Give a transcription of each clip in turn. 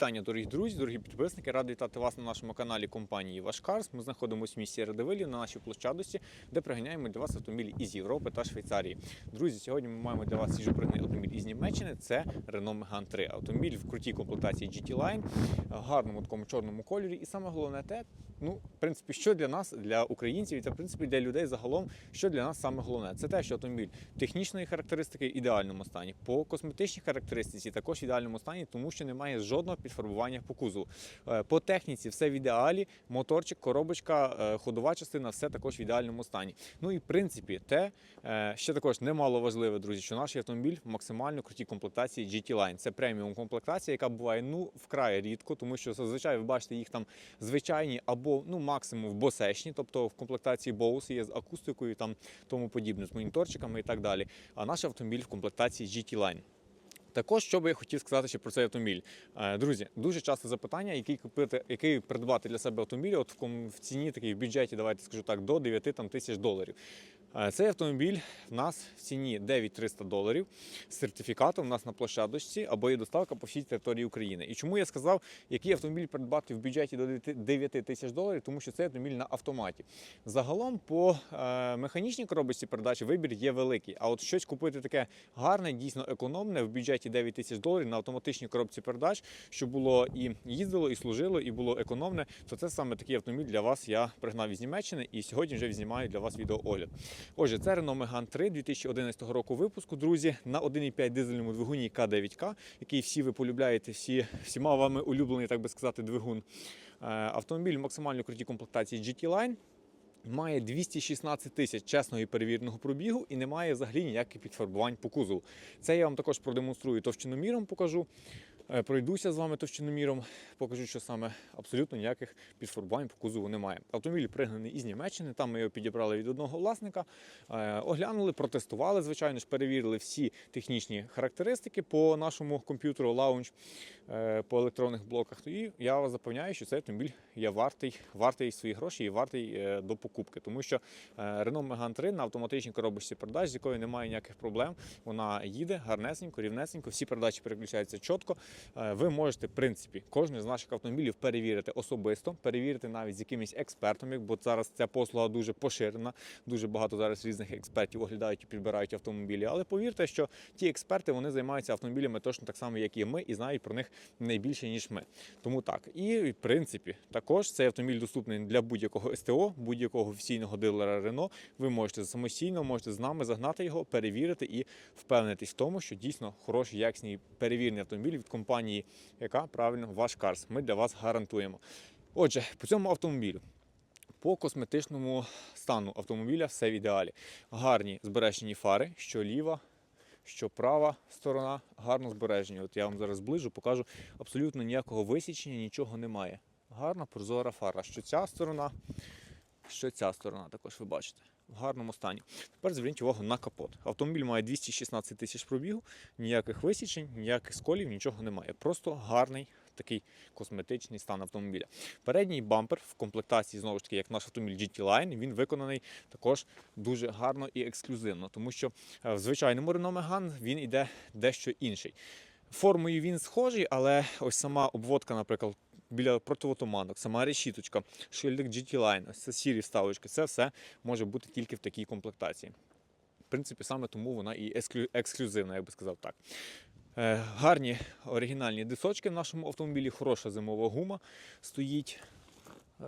Вітання, дорогі друзі, дорогі підписники. Радий вітати вас на нашому каналі компанії Вашкарс. Ми знаходимося в місті Радивилі на нашій площадості, де приганяємо для вас автомобілі із Європи та Швейцарії. Друзі, сьогодні ми маємо для вас свіжопригнаний автомобіль із Німеччини. Це Renault Megane 3. Автомобіль в крутій комплектації GT Line, гарному такому чорному кольорі. І саме головне те, ну, в принципі, що для нас, для українців, і це в принципі для людей загалом, що для нас саме головне, це те, що автомобіль технічної характеристики в ідеальному стані, по косметичній характеристиці також в ідеальному стані, тому що немає жодного підфарбування по кузову. Е, По техніці все в ідеалі, моторчик, коробочка, е, ходова частина, все також в ідеальному стані. Ну і в принципі, те, е, що також немало важливе, друзі, що наш автомобіль в максимально крутій комплектації GT Line. Це преміум комплектація, яка буває ну вкрай рідко, тому що зазвичай ви бачите їх там звичайні або ну максимум в босешні, тобто в комплектації Bose є з акустикою, там тому подібне, з моніторчиками і так далі. А наш автомобіль в комплектації GT Line. Також що би я хотів сказати ще про цей автомобіль. Е, Друзі, дуже часто запитання, який купити, який придбати для себе автомобіль, от в ціні такий в бюджеті, давайте скажу так, до 9 там, тисяч доларів. Е, Цей автомобіль в нас в ціні 9300 доларів з сертифікатом у нас на площадочці або є доставка по всій території України. І чому я сказав, який автомобіль придбати в бюджеті до 9 тисяч доларів, тому що цей автомобіль на автоматі. Загалом по е, механічній коробочці передач вибір є великий. А от щось купити таке гарне, дійсно економне в бюджеті 9 тисяч доларів на автоматичній коробці передач, що було і їздило, і служило, і було економне, то це саме такий автомобіль для вас я пригнав із Німеччини і сьогодні вже знімаю для вас відеоогляд. Отже, це Renault Megane 3 2011 року випуску, друзі, на 1,5 дизельному двигуні К9К, який всі ви полюбляєте, всі, всіма вами улюблений, так би сказати, двигун. Е, Автомобіль в максимально крутій комплектації GT Line. Має 216 тисяч чесного і перевіреного пробігу і немає взагалі ніяких підфарбувань по кузову. Це я вам також продемонструю товщиноміром, покажу. Е, Пройдуся з вами товщиноміром, покажу, що саме абсолютно ніяких підфарбувань по кузову немає. Автомобіль пригнаний із Німеччини, там ми його підібрали від одного власника, е, оглянули, протестували, звичайно ж, перевірили всі технічні характеристики по нашому комп'ютеру Launch е, по електронних блоках. І я вас запевняю, що цей автомобіль є вартий, вартий свої гроші і вартий до покупки. Тому що Renault Megane 3 на автоматичній коробочці передач, з якою немає ніяких проблем. Вона їде гарнесенько, рівнесенько, всі передачі переключаються чітко. Е, Ви можете, в принципі, кожен з наших автомобілів перевірити особисто, перевірити навіть з якимось експертом, бо зараз ця послуга дуже поширена. Дуже багато зараз різних експертів оглядають і підбирають автомобілі. Але повірте, що ті експерти вони займаються автомобілями точно так само, як і ми, і знають про них найбільше ніж ми. Тому так. І в принципі, також цей автомобіль доступний для будь-якого СТО, будь-якого офіційного дилера Renault. Ви можете самостійно, можете з нами загнати його, перевірити і впевнитись в тому, що дійсно хороший, якісний перевірений автомобіль від компанії, яка правильно ваш Карс. Ми для вас гарантуємо. Отже, по цьому автомобілю. По косметичному стану автомобіля все в ідеалі. Гарні збережені фари, що ліва, що права сторона, гарно збережені. От я вам зараз зближу, покажу абсолютно ніякого висічення, нічого немає. Гарна прозора фара. Що ця сторона, що ця сторона, також ви бачите. В гарному стані. Тепер зверніть увагу на капот. Автомобіль має 216 тисяч пробігу, ніяких висічень, ніяких сколів, нічого немає. Просто гарний такий косметичний стан автомобіля. Передній бампер в комплектації, знову ж таки, як наш автомобіль GT Line, він виконаний також дуже гарно і ексклюзивно, тому що е, в звичайному Renault Megane він іде дещо інший. Формою він схожий, але ось сама обводка, наприклад, біля противотуманок, сама решіточка, шильдик GT Line, це сірі вставочки, це все може бути тільки в такій комплектації. В принципі, саме тому вона і ексклюзивна, я би сказав так. Е, Гарні оригінальні дисочки в нашому автомобілі, хороша зимова гума стоїть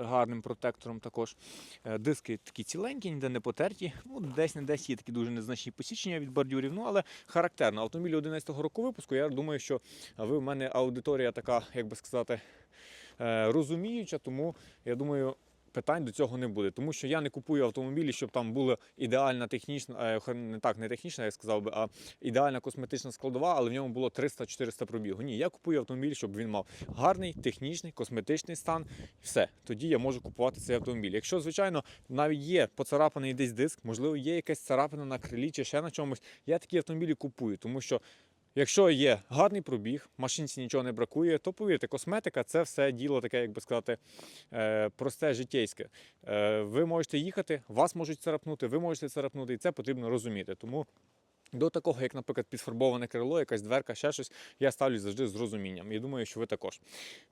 гарним протектором також. Е, Диски такі ціленькі, ніде не потерті. Ну, десь не десь є такі дуже незначні посічення від бордюрів, ну але характерно. Автомобіль 11-го року випуску. Я думаю, що ви в мене аудиторія така, як би сказати, розуміюча, тому я думаю. Питань до цього не буде, тому що я не купую автомобілі, щоб там була ідеальна технічна, е, не так, не технічна, я сказав би, а ідеальна косметична складова, але в ньому було 300-400 пробігу. Ні, я купую автомобіль, щоб він мав гарний технічний, косметичний стан. І все. Тоді я можу купувати цей автомобіль. Якщо, звичайно, навіть є поцарапаний десь диск, можливо, є якась царапина на крилі чи ще на чомусь, я такі автомобілі купую, тому що. Якщо є гарний пробіг, машинці нічого не бракує, то повірте, косметика це все діло таке, як би сказати, е, просте життєйське. Е, Ви можете їхати, вас можуть царапнути, ви можете царапнути, і це потрібно розуміти. Тому До такого, як, наприклад, підфарбоване крило, якась дверка, ще щось, я ставлю завжди з розумінням. І думаю, що ви також.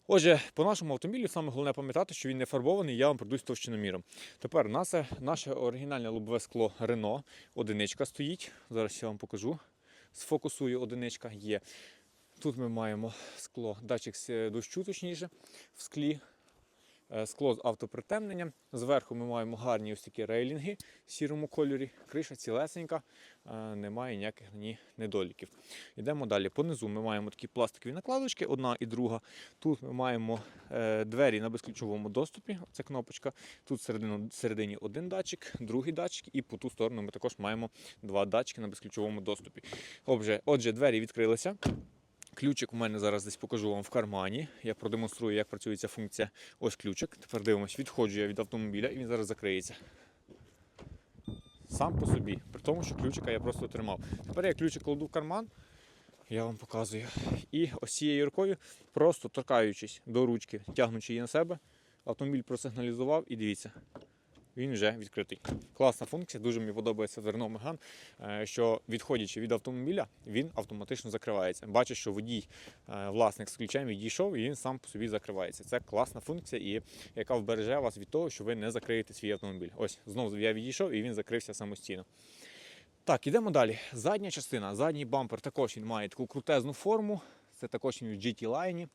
Отже, по нашому автомобілю саме головне пам'ятати, що він не фарбований, я вам пройдусь товщиноміром. Тепер наше, наше оригінальне лобове скло Renault, одиничка стоїть. Зараз я вам покажу. Сфокусую, одиничка є. Тут ми маємо скло, датчик с- дощу, точніше, в склі. Е, Скло з автопритемненням. Зверху ми маємо гарні ось такі рейлінги в сірому кольорі. Криша цілесенька, е, немає ніяких ні недоліків. Йдемо далі. Понизу ми маємо такі пластикові накладочки, одна і друга. Тут ми маємо е, двері на безключовому доступі. Це кнопочка. Тут всередині один датчик, другий датчик, і по ту сторону ми також маємо два датчики на безключовому доступі. Отже, отже двері відкрилися. Ключик у мене зараз десь покажу вам в кармані. Я продемонструю, як працює ця функція. Ось ключик. Тепер дивимось, відходжу я від автомобіля і він зараз закриється. Сам по собі. При тому, що ключика я просто тримав. Тепер я ключик кладу в карман, я вам показую. І ось цією рукою, просто торкаючись до ручки, тягнучи її на себе, автомобіль просигналізував і дивіться. Він вже відкритий. Класна функція, дуже мені подобається в е, що відходячи від автомобіля, він автоматично закривається. Бачиш, що водій, е, власник з ключем відійшов, і він сам по собі закривається. Це класна функція, і яка вбереже вас від того, що ви не закриєте свій автомобіль. Ось знову я відійшов і він закрився самостійно. Так, ідемо далі. Задня частина, задній бампер також він має таку крутезну форму. Це також він в GT Line.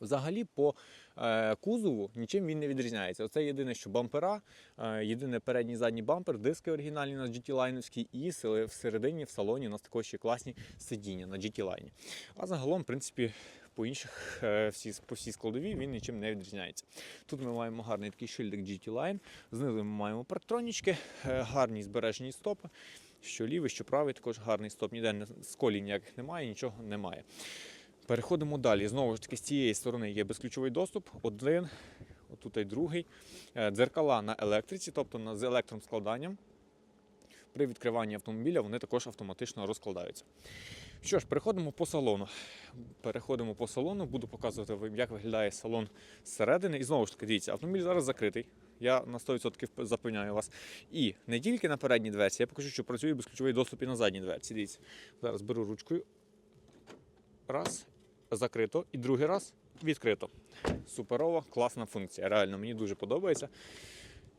Взагалі по е, кузову нічим він не відрізняється. Оце єдине, що бампера, е, єдине передній задній бампер, диски оригінальні на GT Line, і всередині в салоні у нас також є класні сидіння на GT Line. А загалом, в принципі, по інших е, всі, по всій складовій він нічим не відрізняється. Тут ми маємо гарний такий шильдик GT Line, знизу ми маємо парктронічки, гарні збережені стопи. Що лівий, що правий, також гарний стоп. Ніде не- сколів ніяких немає, нічого немає. Переходимо далі. Знову ж таки, з цієї сторони є безключовий доступ. Один, отут і другий. Е, Дзеркала на електриці, тобто з електроскладанням. При відкриванні автомобіля вони також автоматично розкладаються. Що ж, переходимо по салону. Переходимо по салону, буду показувати вам, як виглядає салон зсередини. І знову ж таки, дивіться, автомобіль зараз закритий. Я на 100% запевняю вас. І не тільки на передній дверці, я покажу, що працює безключовий доступ і на задній дверці. Дивіться. Зараз беру ручкою. Раз, закрито. І другий раз відкрито. Суперова, класна функція. Реально, мені дуже подобається.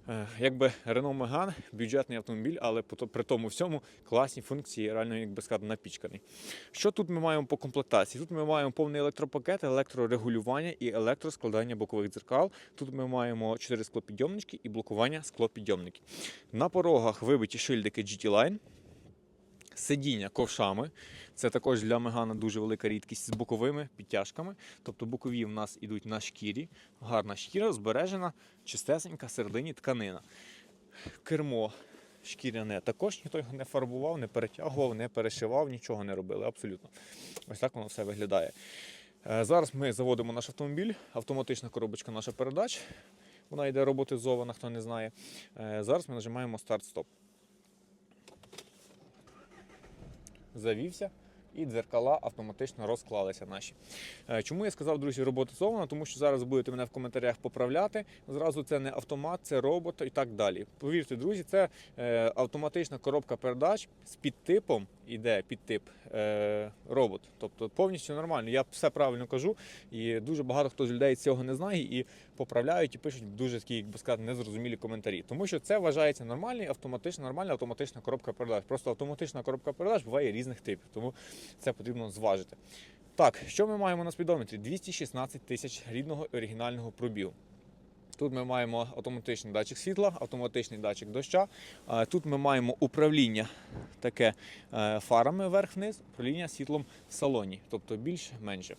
Е, Якби Renault Megane, бюджетний автомобіль, але при тому всьому класні функції, реально, як би сказати, напічканий. Що тут ми маємо по комплектації? Тут ми маємо повний електропакет, електрорегулювання і електроскладання бокових дзеркал. Тут ми маємо 4 склопідйомнички і блокування склопідйомників. На порогах вибиті шильдики GT Line. Сидіння ковшами. Це також для Мегана дуже велика рідкість з боковими підтяжками. Тобто бокові в нас ідуть на шкірі. Гарна шкіра, збережена, чистесенька, середині тканина. Кермо шкіряне також ніхто його не фарбував, не перетягував, не перешивав, нічого не робили. Абсолютно. Ось так воно все виглядає. Е, Зараз ми заводимо наш автомобіль, автоматична коробочка наша передач. Вона йде роботизована, хто не знає. Е, Зараз ми нажимаємо старт-стоп. Завівся. І дзеркала автоматично розклалися наші. Е, Чому я сказав, друзі, роботизовано? Тому що зараз будете мене в коментарях поправляти. Зразу це не автомат, це робот і так далі. Повірте, друзі, це е, автоматична коробка передач з підтипом іде підтип е, робот. Тобто повністю нормально. Я все правильно кажу, і дуже багато хто з людей цього не знає і поправляють і пишуть дуже такі, як би сказати, незрозумілі коментарі. Тому що це вважається нормальний, автоматична, нормальна автоматична коробка передач. Просто автоматична коробка передач буває різних типів, тому це потрібно зважити. Так, що ми маємо на спідометрі? 216 тисяч рідного оригінального пробігу. Тут ми маємо автоматичний датчик світла, автоматичний датчик доща. Тут ми маємо управління таке е, фарами вверх-вниз, управління світлом в салоні, тобто більше-менше.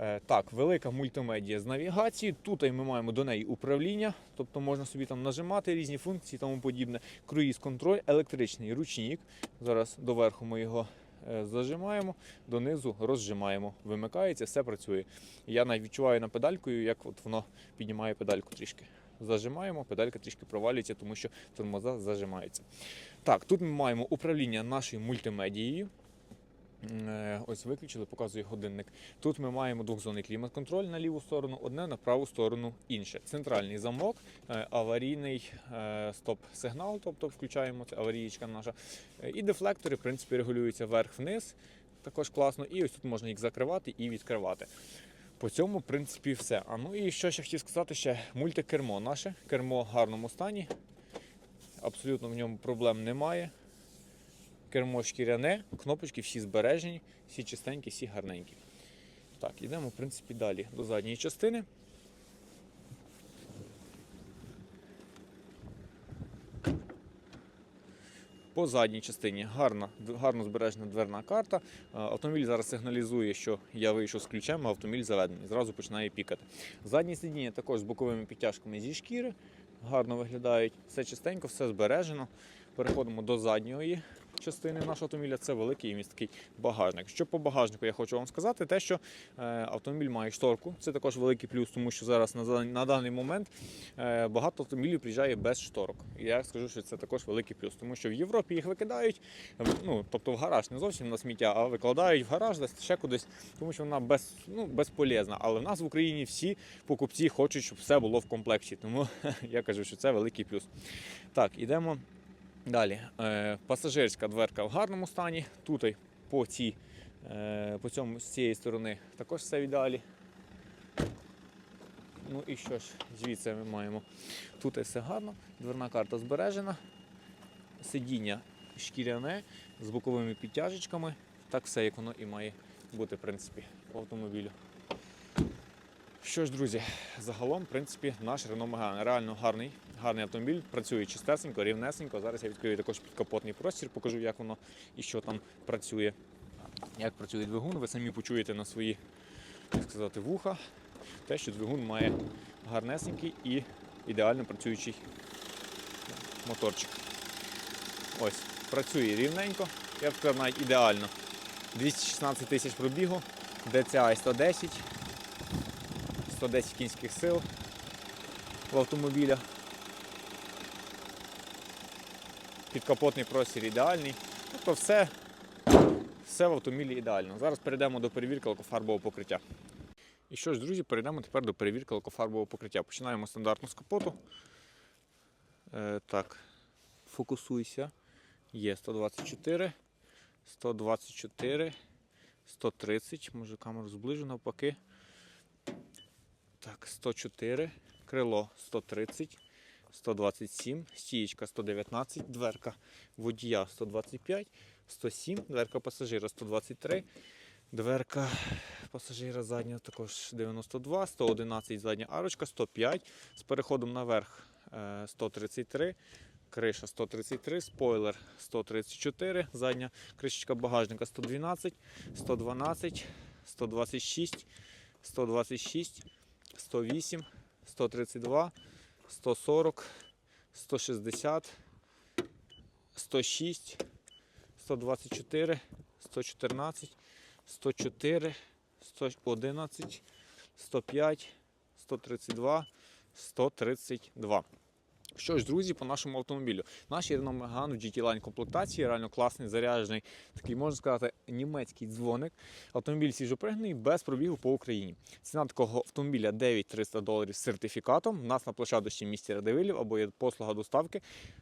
Е, Так, велика мультимедія з навігацією. Тут ми маємо до неї управління, тобто можна собі там нажимати різні функції тому подібне. Круїз контроль, електричний ручник. Зараз доверху ми його е, зажимаємо, донизу розжимаємо. Вимикається, все працює. Я відчуваю на педалькою, як от воно піднімає педальку трішки. Зажимаємо, педалька трішки провалюється, тому що тормоза зажимаються. Так, тут ми маємо управління нашою мультимедією. Е, Ось виключили, показує годинник. Тут ми маємо двохзонний клімат-контроль на ліву сторону, одне на праву сторону інше. Центральний замок, е, аварійний е, стоп-сигнал, тобто включаємо це аварійка наша. І дефлектори, в принципі, регулюються вверх-вниз. Також класно. І ось тут можна їх закривати і відкривати. По цьому, в принципі, все. А ну і що ще хотів сказати, ще мультикермо наше. Кермо в гарному стані. Абсолютно в ньому проблем немає. Кермо шкіряне, кнопочки всі збережені, всі чистенькі, всі гарненькі. Так, йдемо, в принципі, далі до задньої частини. По задній частині гарна, гарно збережена дверна карта. Е, Автомобіль зараз сигналізує, що я вийшов з ключем, а автомобіль заведений. Зразу починає пікати. Задні сидіння також з боковими підтяжками зі шкіри. Гарно виглядають. Все чистенько, все збережено. Переходимо до задньої частини нашого автомобіля. Це великий і місткий багажник. Що по багажнику я хочу вам сказати, те, що е, автомобіль має шторку. Це також великий плюс, тому що зараз на, даний момент е, багато автомобілів приїжджає без шторок. І я скажу, що це також великий плюс, тому що в Європі їх викидають, ну тобто в гараж не зовсім на сміття, а викладають в гараж десь ще кудись, тому що вона без, ну, безполезна. Але в нас в Україні всі покупці хочуть, щоб все було в комплекті. Тому я кажу, що це великий плюс. Так, ідемо далі. Е, пасажирська дверка в гарному стані. Тут по, цій, е, по цьому з цієї сторони також все в ідеалі. Ну і що ж, звідси ми маємо. Тут все гарно, дверна карта збережена, сидіння шкіряне з боковими підтяжечками. Так все, як воно і має бути, в принципі, по автомобілю. Що ж, друзі, загалом, в принципі, наш Renault Megane реально гарний, гарний автомобіль, працює чистесенько, рівнесенько. Зараз я відкрию також підкапотний простір, покажу, як воно і що там працює. Як працює двигун, ви самі почуєте на свої, як сказати, вуха. Те, що двигун має гарнесенький і ідеально працюючий моторчик. Ось, працює рівненько, я б сказав, навіть ідеально. 216 тисяч пробігу, DCI 110, 110 кінських сил в автомобіля. Підкапотний простір ідеальний. Тобто все, все в автомобілі ідеально. Зараз перейдемо до перевірки лакофарбового покриття. І що ж, друзі, перейдемо тепер до перевірки лакофарбового покриття. Починаємо стандартно з капоту. Е, так, фокусуйся. Є 124, 124, 130. Може камеру зближу навпаки. Так, 104, крило 130, 127, стієчка 119, дверка водія 125, 107, дверка пасажира 123, дверка пасажира задня також 92, 111 задня арочка, 105, з переходом наверх е, 133, криша 133, спойлер 134, задня кришечка багажника 112, 112, 126, 126, 108, 132, 140, 160, 106, 124, 114, 104, 111, 105, 132, 132. Що ж, друзі, по нашому автомобілю. Наш Renault Megane в GT Line комплектації, реально класний, заряджений, такий, можна сказати, німецький дзвоник. Автомобіль свіжопригнаний, без пробігу по Україні. Ціна такого автомобіля 9300 доларів з сертифікатом. У нас на площадочці місті Радивилів або є послуга доставки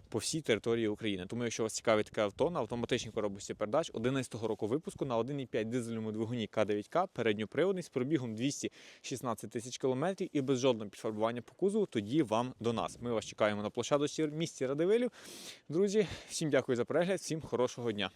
по всій території України. Тому, якщо вас цікавить таке авто на автоматичній коробці передач 11-го року випуску на 1,5 дизельному двигуні К9К, передньоприводний з пробігом 216 тисяч кілометрів і без жодного підфарбування по кузову, тоді вам до нас. Ми вас чекаємо на площадочці місті Радивилів. Друзі, всім дякую за перегляд, всім хорошого дня.